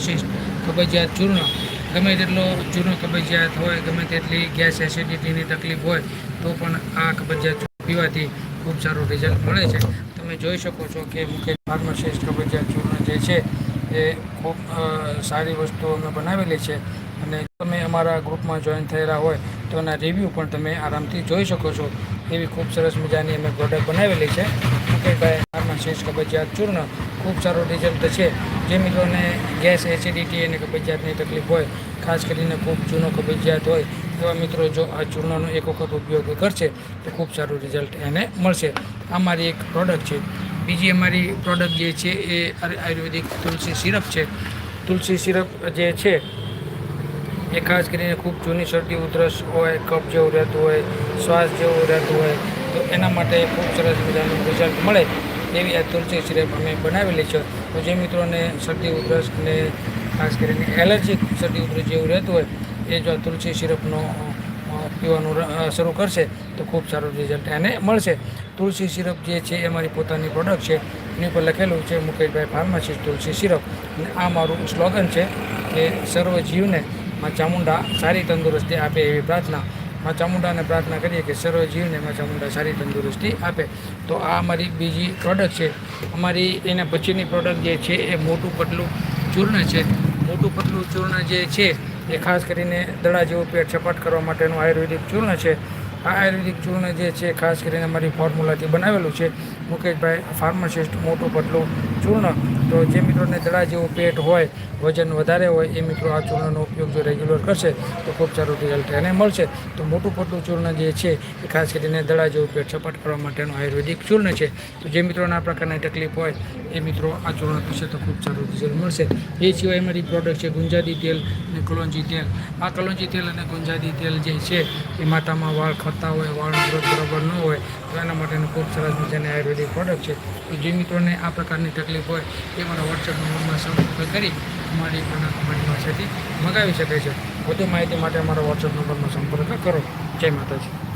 Pharmacist કબજિયાત ચૂર્ણ. ગમે તેટલો ચૂર્ણ કબજિયાત હોય, ગમે તેટલી ગેસ એસિડિટીની તકલીફ હોય, તો પણ આ કબજિયાત ચૂર્ણ પીવાથી ખૂબ સારું રિઝલ્ટ મળે છે. તમે જોઈ શકો છો કે મુકેશ ફાર્માસિસ્ટ કબજિયાત ચૂર્ણ જે છે, એ ખૂબ સારી વસ્તુ અમે બનાવેલી છે. અને તમે અમારા ગ્રુપમાં જોઈન થયેલા હોય, તો એના રિવ્યૂ પણ તમે આરામથી જોઈ શકો છો. એવી ખૂબ સરસ મજાની અમે પ્રોડક્ટ બનાવેલી છે. મુકેશભાઈ ફાર્માસિસ્ટ કબજિયાત ચૂર્ણ, ખૂબ સારું રિઝલ્ટ છે. જે મિત્રોને ગેસ એસિડિટી અને કબજિયાતની તકલીફ હોય, ખાસ કરીને ખૂબ જૂનો કબજિયાત હોય, એવા મિત્રો જો આ ચૂર્ણનો એક વખત ઉપયોગ કરશે, તો ખૂબ સારું રિઝલ્ટ એને મળશે. આ મારી એક પ્રોડક્ટ છે. બીજી અમારી પ્રોડક્ટ જે છે એ આયુર્વેદિક તુલસી સિરપ છે. તુલસી સિરપ જે છે, એ ખાસ કરીને ખૂબ જૂની શરદી, ઉધરસ હોય, કફ જેવું રહેતું હોય, શ્વાસ જેવું રહેતું હોય, તો એના માટે ખૂબ સરસ મજાનું રિઝલ્ટ મળે. એવી આ તુલસી સિરપ અમે બનાવેલી છે તો જે મિત્રોને શરદી ઉધરસ ને ખાસ કરીને એલર્જીક શરદી ઉધરસ જેવું રહેતું હોય, એ જો તુલસી સિરપનો પીવાનું શરૂ કરશે, તો ખૂબ સારું રિઝલ્ટ એને મળશે. તુલસી સિરપ જે છે એ મારી પોતાની પ્રોડક્ટ છે. એની ઉપર લખેલું છે, મુકેશભાઈ ફાર્માસિસ્ટ તુલસી સિરપ. અને આ મારું સ્લોગન છે કે, સર્વ જીવને માં ચામુંડા સારી તંદુરસ્તી આપે એવી પ્રાર્થના. માં ચામુંડાને પ્રાર્થના કરીએ કે સર્વ જીવને માં ચામુંડા સારી તંદુરસ્તી આપે. તો આ અમારી બીજી પ્રોડક્ટ છે. અમારી એના પછીની પ્રોડક્ટ જે છે એ મોટું પતલું ચૂર્ણ છે. મોટું પતલું ચૂર્ણ જે છે એ ખાસ કરીને દડા જેવું પેટ સપાટ કરવા માટેનું આયુર્વેદિક ચૂર્ણ છે. આ આયુર્વેદિક ચૂર્ણ જે છે ખાસ કરીને અમારી ફોર્મ્યુલાથી બનાવેલું છે. મુકેશભાઈ ફાર્માસિસ્ટ મોટું પતલું ચૂર્ણ. તો જે મિત્રોને દડા જેવું પેટ હોય, વજન વધારે હોય, એ મિત્રો આ ચૂર્ણનો ઉપયોગ જો રેગ્યુલર કરશે, તો ખૂબ સારું રિઝલ્ટ એને મળશે. તો મોટું પતલું ચૂર્ણ જે છે, એ ખાસ કરીને દડા જેવું પેટ સપાટ કરવા માટેનું આયુર્વેદિક ચૂર્ણ છે. તો જે મિત્રોને આ પ્રકારની તકલીફ હોય, એ મિત્રો આ ચૂર્ણ પીશે તો ખૂબ સારું રિઝલ્ટ મળશે. એ સિવાય મારી પ્રોડક્ટ છે ગુંજાદી તેલ અને કલોંજી તેલ. આ કલોંજી તેલ અને ગુંજાદી તેલ જે છે, એ માથામાં વાળ ખરતા હોય, વાળ બરાબર ન હોય, તો એના માટેનું ખૂબ સરસ મજાની આયુર્વેદિક પ્રોડક્ટ છે. તો જે મિત્રોને આ પ્રકારની તકલીફ હોય એ મારા વોટ્સએપ નંબરમાં સંપર્ક કરી અમારી પણ કંપની પાસેથી મગાવી શકે છે. વધુ માહિતી માટે અમારા વોટ્સએપ નંબરમાં સંપર્ક કરો. જય માતાજી.